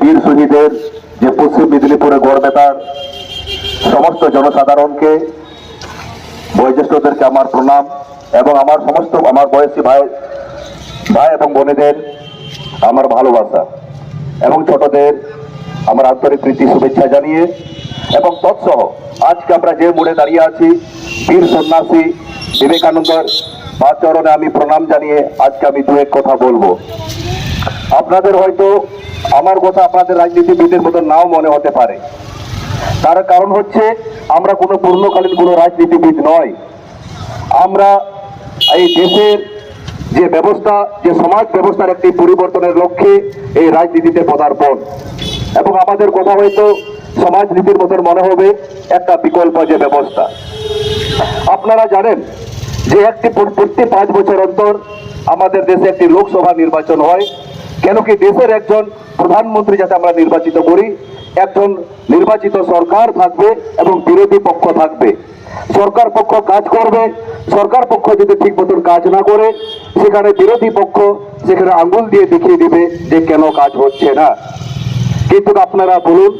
বীর শহীদের যে পশ্চিম মেদিনীপুরে গড় বেতার সমস্ত জনসাধারণকে, বয়োজ্যেষ্ঠদেরকে আমার প্রণাম এবং আমার সমস্ত আমার বয়সী ভাই ভাই এবং বোনেদের আমার ভালোবাসা এবং ছোটদের আমার আন্তরিক প্রীতি, শুভেচ্ছা জানিয়ে এবং তৎসহ আজকে আমরা যে মোড়ে দাঁড়িয়ে আছি, বীর সন্ন্যাসী বিবেকানন্দের চরণে আমি প্রণাম জানিয়ে আজকে আমি দু এক কথা বলব। আপনাদের হয়তো আমার কথা আপনাদের রাজনীতিবিদের মতো নাও মনে হতে পারে। তার কারণ হচ্ছে, আমরা কোনো পূর্ণকালীন কোনো রাজনীতিবিদ নয় আমরা এই দেশের যে ব্যবস্থা, যে সমাজ ব্যবস্থার একটি পরিবর্তনের লক্ষ্যে এই রাজনীতিতে পদার্পণ। এবং আমাদের কথা হয়তো সমাজনীতির মতন মনে হবে, একটা বিকল্প যে ব্যবস্থা। আপনারা জানেন যে একটি প্র- প্রতি পাঁচ বছর অন্তর আমাদের দেশে একটি লোকসভা নির্বাচন হয়। কেন কি দেশের একজন প্রধানমন্ত্রী যাতে আমরা নির্বাচিত করি, একজন নির্বাচিত সরকার থাকবে এবং বিরোধী পক্ষ থাকবে। সরকার পক্ষ কাজ করবে, সরকার পক্ষ যদি ঠিক মতন কাজ না করে, সেখানে বিরোধী পক্ষ সেখানে আঙ্গুল দিয়ে দেখিয়ে দিবে যে কেন কাজ হচ্ছে না। কিন্তু আপনারা বলুন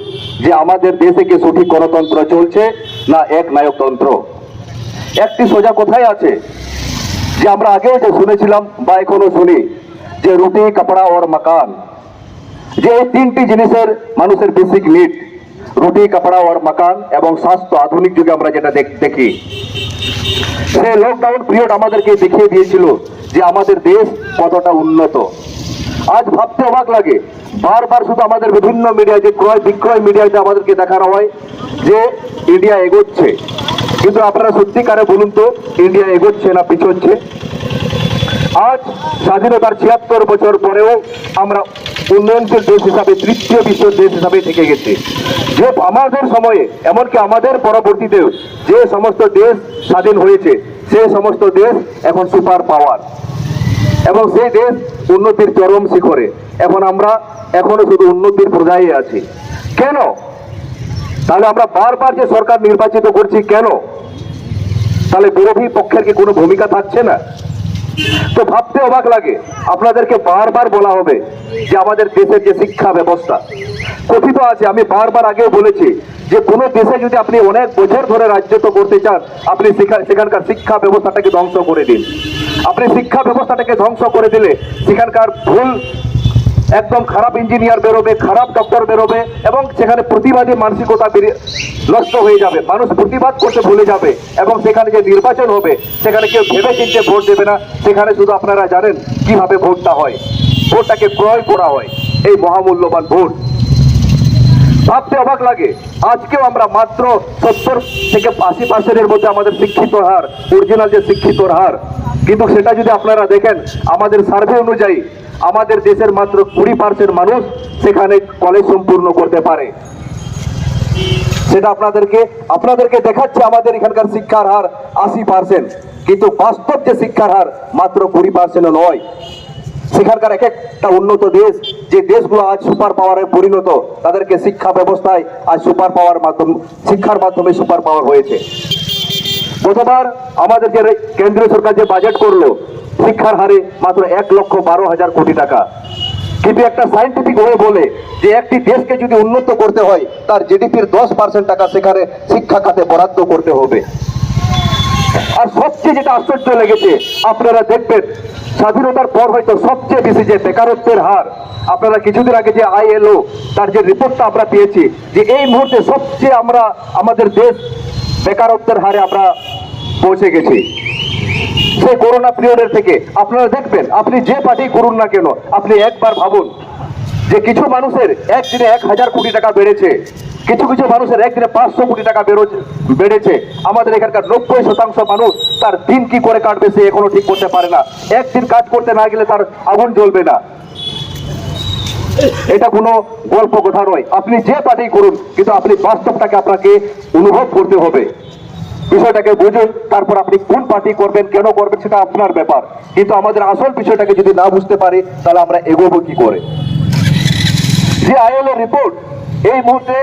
যে আমাদের দেশে কি সঠিক গণতন্ত্র চলছে না এক নায়কতন্ত্র? একটি সোজা কোথায় আছে যে আমরা আগেও যে শুনেছিলাম বা এখনও শুনি যে রুটি, কাপড়া ওর মাকান। যে এই তিনটি জিনিসের মানুষের বেসিক নিড রুটি কাপড়া ওর মাকান এবং স্বাস্থ্য, আধুনিক যুগে আমরা যেটা দেখ- সে লকডাউন পিরিয়ড আমাদেরকে দেখিয়ে দিয়েছিল যে আমাদের দেশ কতটা উন্নত। আজ ভাবতে অবাক লাগে, বারবার শুধু আমাদের বিভিন্ন মিডিয়ায় যে ক্রয় বিক্রয় মিডিয়াতে আমাদেরকে দেখানো হয় যে ইন্ডিয়া এগোচ্ছে। কিন্তু আপনারা সত্যিকারে বলুন তো ইন্ডিয়া এগোচ্ছে না পিছোচ্ছে? আজ স্বাধীনতার ছিয়াত্তর বছর পরেও আমরা উন্নয়নশীল দেশ হিসাবে, তৃতীয় বিশ্ব দেশ হিসাবে থেকে গেছে। যে আমাদের সময়ে, এমনকি আমাদের পরবর্তীতেও যে সমস্ত দেশ স্বাধীন হয়েছে, সেই সমস্ত দেশ এখন সুপার পাওয়ার। এবং সেই দেশ উন্নতির চরম শিখরে। এখন আমরা এখনও শুধু উন্নতির পর্যায়ে আছি। কেন? তাহলে আমরা বারবার যে সরকার নির্বাচিত করছি কেন? তাহলে বিরোধী পক্ষের কি কোনো ভূমিকা থাকছে না? তো ভাবতে অবাক লাগে। আপনাদেরকে বারবার বলা হবে যে আমাদের দেশের যে শিক্ষা ব্যবস্থা, কথিত আছে, আমি বারবার আগেও বলেছি যে কোনো দেশে যদি আপনি অনেক বছর ধরে রাজ্যত্ব করতে চান, আপনি সেখা- সেখানকার শিক্ষা ব্যবস্থাটাকে ধ্বংস করে দিন। আপনি শিক্ষা ব্যবস্থাটাকে ধ্বংস করে দিলে সেখানকার ভুল একদম খারাপ ইঞ্জিনিয়ার বেরোবে, খারাপ ডক্টর বেরোবে এবং সেখানে প্রতিবাদী মানসিকতা নষ্ট হয়ে যাবে। মানুষ প্রতিবাদ করতে ভুলে যাবে এবং সেখানে যে নির্বাচন হবে, সেখানে কেউ ভেবে চিনতে ভোট দেবে না। সেখানে শুধু আপনারা জানেন কীভাবে ভোটটা হয়। ভোটটাকে ক্রয় করা হয়। এই মহামূল্যবান ভোট। ভাবতে অবাক লাগে। আজকেও আমরা মাত্র সত্তর থেকে আশি পার্সেন্টের মধ্যে আমাদের শিক্ষিত হার অরিজিনাল যে শিক্ষিত হার। কিন্তু সেটা যদি আপনারা দেখেন, আমাদের সার্ভে অনুযায়ী আমাদের দেশের মাত্র কুড়ি পার্সেন্ট মানুষ সেখানে কলেজ সম্পূর্ণ করতে পারে। সেটা আপনাদেরকে আপনাদেরকে দেখাচ্ছে আমাদের এখানকার শিক্ষার হার আশি পার্সেন্ট। কিন্তু বাস্তব যে শিক্ষার হার মাত্র কুড়ি পার্সেন্ট নয়। সেখানকার এক একটা উন্নত দেশ, যে দেশগুলো আজ সুপার পাওয়ারে পরিণত, তাদেরকে শিক্ষা ব্যবস্থায় আজ সুপার পাওয়ার মাধ্যম শিক্ষার মাধ্যমে সুপার পাওয়ার হয়েছে। গতবার আমাদের যে কেন্দ্রীয় সরকার যে বাজেট করল, শিক্ষার হারে মাত্র এক লক্ষ বারো হাজার কোটি টাকা। কিন্তু একটা সাইন্টিফিক ওয়ে বলে যে একটি দেশকে যদি উন্নত করতে হয়, তার জিডিপির দশ পার্সেন্ট টাকা সেখানে শিক্ষা খাতে বরাদ্দ করতে হবে। আর সবচেয়ে যেটা আশ্চর্য লেগেছে, আপনারা দেখবেন, স্বাধীনতার পর হয়তো সবচেয়ে বেশি যে বেকারত্বের হার, আপনারা কিছুদিন আগে যে আইএলও, তার যে রিপোর্টটা আমরা পেয়েছি, যে এই মুহূর্তে সবচেয়ে আমরা, আমাদের দেশ বেকারত্বের হারে আমরা পৌঁছে গেছি। সেই করোনা পিরিয়ডের থেকে, আপনারা দেখবেন, আপনি যে পার্টি করুন না কেন, আপনি একবার ভাবুন যে কিছু মানুষের একদিনে এক হাজার কোটি টাকা বেড়েছে। কিছু কিছু মানুষের একদিনে পাঁচশো কোটি টাকা বেরোচ্ছে বেড়েছে। আমাদের এখানকার নব্বই শতাংশ মানুষ তার দিন কি করে কাটবে সে এখনও ঠিক করতে পারে না। একদিন কাজ করতে না গেলে তার আগুন জ্বলবে না। এটা কোনো গল্প কথা নয়। আপনি যে পার্টি করুন, কিন্তু আপনি বাস্তবটাকে আপনাকে অনুভব করতে হবে। বিষয়টাকে বুঝুন, তারপর আপনি কোন পার্টি করবেন, কেন করবেন সেটা আপনার ব্যাপার। কিন্তু আমাদের আসল বিষয়টাকে যদি না বুঝতে পারি, তাহলে আমরা এগোবো কি করে? যে আইএলও রিপোর্ট এই মুহূর্তে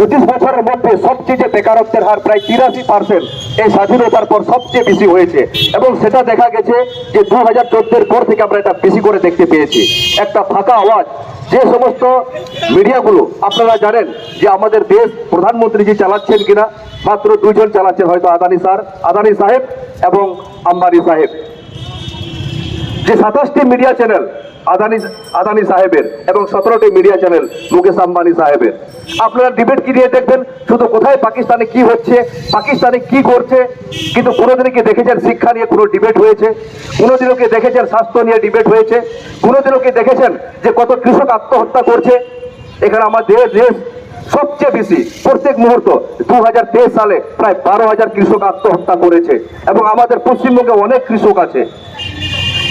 পঁচিশ বছরের মধ্যে সবচেয়ে বেকারত্বের হার প্রায় তিরাশি পার্সেন্ট এই স্বাধীনতার পর সবচেয়ে বেশি হয়েছে। এবং সেটা দেখা গেছে যে দু হাজার চোদ্দের পর থেকে আমরা এটা বেশি করে দেখতে পেয়েছি। একটা ফাঁকা আওয়াজ, যে সমস্ত মিডিয়াগুলো, আপনারা জানেন যে আমাদের দেশ প্রধানমন্ত্রী যে চালাচ্ছেন কিনা? মাত্র দুজন চালাচ্ছেন হয়তো আদানি স্যার, আদানি সাহেব এবং আম্বানি সাহেব। যে সাতাশটি মিডিয়া চ্যানেল আদানি আদানি সাহেবের এবং সতেরোটি মিডিয়া চ্যানেল মুকেশ আম্বানি সাহেবের। আপনারা ডিবেট কি দিয়ে দেখবেন? শুধু কোথায় পাকিস্তানে কি হচ্ছে, পাকিস্তানে কি করছে? কিন্তু কোনোদিনও কি দেখেছেন শিক্ষা নিয়ে কোনো ডিবেট হয়েছে? কোনোদিনও কি দেখেছেন স্বাস্থ্য নিয়ে ডিবেট হয়েছে? কোনোদিনও কি দেখেছেন যে কত কৃষক আত্মহত্যা করছে? এখানে আমাদের দেশ সবচেয়ে বেশি, প্রত্যেক মুহূর্ত দু হাজার তেইশ সালে প্রায় বারো হাজার কৃষক আত্মহত্যা করেছে এবং আমাদের পশ্চিমবঙ্গে অনেক কৃষক আছে।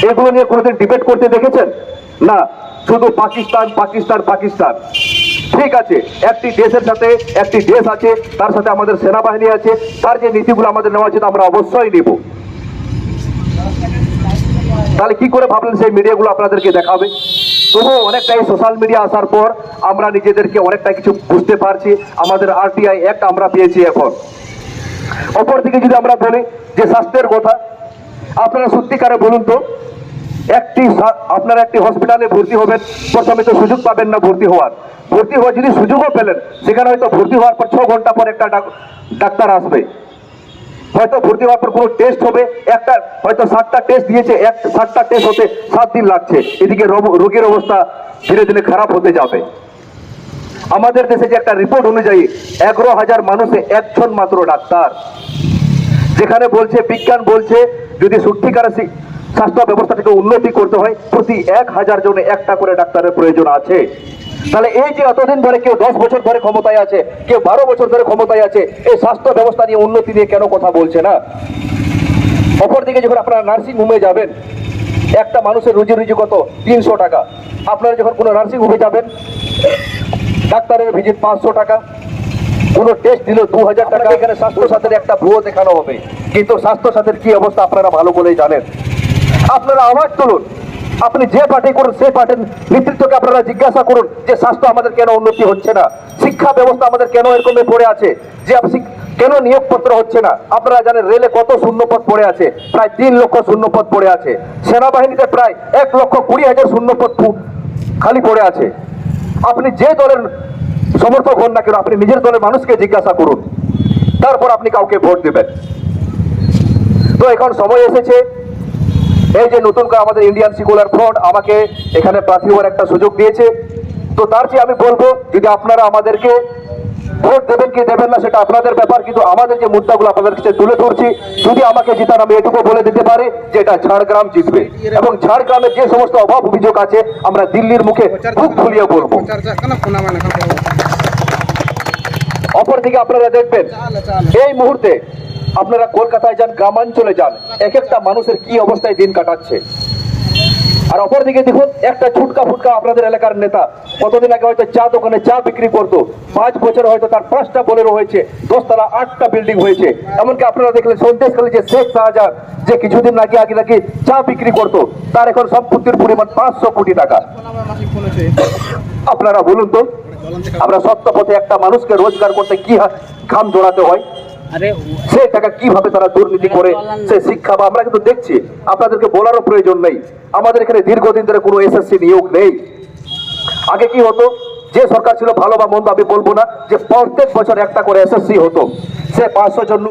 এগুলো নিয়ে কোনোদিন ডিবেট করতে দেখেছেন? না, শুধু পাকিস্তান পাকিস্তান পাকিস্তান। ঠিক আছে, একটি দেশের সাথে একটি দেশ আছে, তার সাথে আমাদের সেনাবাহিনী আছে, তার যে নীতিগুলো আমাদের নেওয়া উচিত, আমরা অবশ্যই নিব। তাহলে কি করে ভাবলেন সেই মিডিয়াগুলো আপনাদেরকে দেখাবে? তবু অনেকটাই সোশ্যাল মিডিয়া আসার পর আমরা নিজেদেরকে অনেকটা কিছু বুঝতে পারছি। আমাদের আরটিআই অ্যাক্ট আমরা পেয়েছি এখন। অপরদিকে যদি আমরা বলি যে স্বাস্থ্যের কথা আপনারা সত্যিকারে বলুন তো, একটি আপনারা একটি হসপিটালে ভর্তি হবেন, প্রথমে তো সুযোগ পাবেন না ভর্তি হওয়ার। ভর্তি হওয়ার যদি সুযোগও পেলেন, সেখানে হয়তো ভর্তি হওয়ার পর ছ ঘণ্টা পর একটা ডাক- ডাক্তার আসবে। হয়তো ভর্তি হওয়ার পর কোনো টেস্ট হবে, একটা হয়তো সাতটা টেস্ট দিয়েছে, এক সাতটা টেস্ট হতে সাত দিন লাগছে। এদিকে রোগ- রোগীর অবস্থা ধীরে ধীরে খারাপ হতে যাবে। আমাদের দেশে যে একটা রিপোর্ট অনুযায়ী, এগারো হাজার মানুষে একজন মাত্র ডাক্তার। যেখানে বলছে, বিজ্ঞান বলছে, যদি সত্যিকারে সি- স্বাস্থ্য ব্যবস্থাটাকে উন্নতি করতে হয়, প্রতি এক হাজার জনে একটা করে ডাক্তারের প্রয়োজন আছে। তাহলে এই যে এতদিন ধরে কেউ দশ বছর ধরে ক্ষমতায় আছে, কেউ বারো বছর ধরে ক্ষমতায় আছে, এই স্বাস্থ্য ব্যবস্থা নিয়ে উন্নতি নিয়ে কেন কথা বলছে না? অপরদিকে যখন আপনারা নার্সিং হোমে যাবেন, একটা মানুষের রুজি রুজি কত তিনশো টাকা। আপনারা যখন কোনো নার্সিং হোমে যাবেন, ডাক্তারের ভিজিট পাঁচশো টাকা কোনো টেস্ট দিল দু হাজার টাকা এখানে স্বাস্থ্য সাথীর একটা ভুয়ো দেখানো হবে। কিন্তু স্বাস্থ্য সাথীর কি অবস্থা আপনারা ভালো বলেই জানেন। আপনারা আওয়াজ তুলুন। আপনি যে পার্টি করুন, সেই পার্টির নেতৃত্বকে আপনারা জিজ্ঞাসা করুন যে স্বাস্থ্য আমাদের কেন উন্নতি হচ্ছে না? শিক্ষা ব্যবস্থা আমাদের কেন এরকমে পড়ে আছে? যে কেন নিয়োগপত্র হচ্ছে না? আপনারা জানেন রেলে কত শূন্যপদ পড়ে আছে। প্রায় তিন লক্ষ শূন্যপদ পড়ে আছে। সেনাবাহিনীতে প্রায় এক লক্ষ কুড়ি হাজার শূন্যপদ খালি পড়ে আছে। আপনি যে দলের সমর্থক হন না কেন, আপনি নিজের দলের মানুষকে জিজ্ঞাসা করুন। তারপর আপনি কাউকে ভোট দেবেন। তো এখন সময় এসেছে। এই যে নতুন করে আমাদের ইন্ডিয়ান সিকুলার ফ্রন্ট আমাকে এখানে প্রার্থী হওয়ার একটা সুযোগ দিয়েছে। তো তার চেয়ে আমি বলব, যদি আপনারা আমাদেরকে ভোট দেবেন কি দেবেন না, সেটা আপনাদের ব্যাপার, কিন্তু আমাদের যে মুদ্দাগুলো আপনাদের কাছে তুলে ধরছি, যদি আমাকে জিতান আমি এটুকু বলে দিতে পারি যে এটা ঝাড়গ্রাম জিতবে। এবং ঝাড়গ্রামের যে সমস্ত অভাব অভিযোগ আছে, আমরা দিল্লির মুখে খুব খুলিয়ে বলব। মানে অপরদিকে আপনারা দেখবেন এই মুহূর্তে আপনারা কলকাতায় যান গ্রামাঞ্চলে যান এক একটা মানুষের কি অবস্থায় দিন কাটাচ্ছে? আর অপরদিকে দেখুন একটা ছুটকা ফুটকা আপনাদের এলাকার নেতা কতদিন আগে হয়তো চা দোকানে চা বিক্রি করতো পাঁচ বছর হয়তো তার পাঁচটা বোলেরো হয়েছে দশতলা আটটা বিল্ডিং হয়েছে। এমনকি আপনারা দেখলেন সন্দেশখালী যে শেখ শাহজাহান যে কিছুদিন আগে আগে নাকি চা বিক্রি করতো তার এখন সম্পত্তির পরিমাণ পাঁচশো কোটি টাকা। আপনারা বলুন তো আমরা সত্য পথে একটা মানুষকে রোজগার করতে কি ঘাম জোড়াতে হয়? সে টাকা কীভাবে তারা দুর্নীতি করে? সে শিক্ষা বা আমরা কিন্তু দেখছি আপনাদেরকে বলারও প্রয়োজন নেই। আমাদের এখানে দীর্ঘদিন ধরে কোনো এসএসসি নিয়োগ নেই। আগে কি হতো? যে সরকার ছিল ভালো বা মন্দ আমি বলব না যে প্রত্যেক বছর একটা করে এসএসসি হতো। সে পাঁচশো জন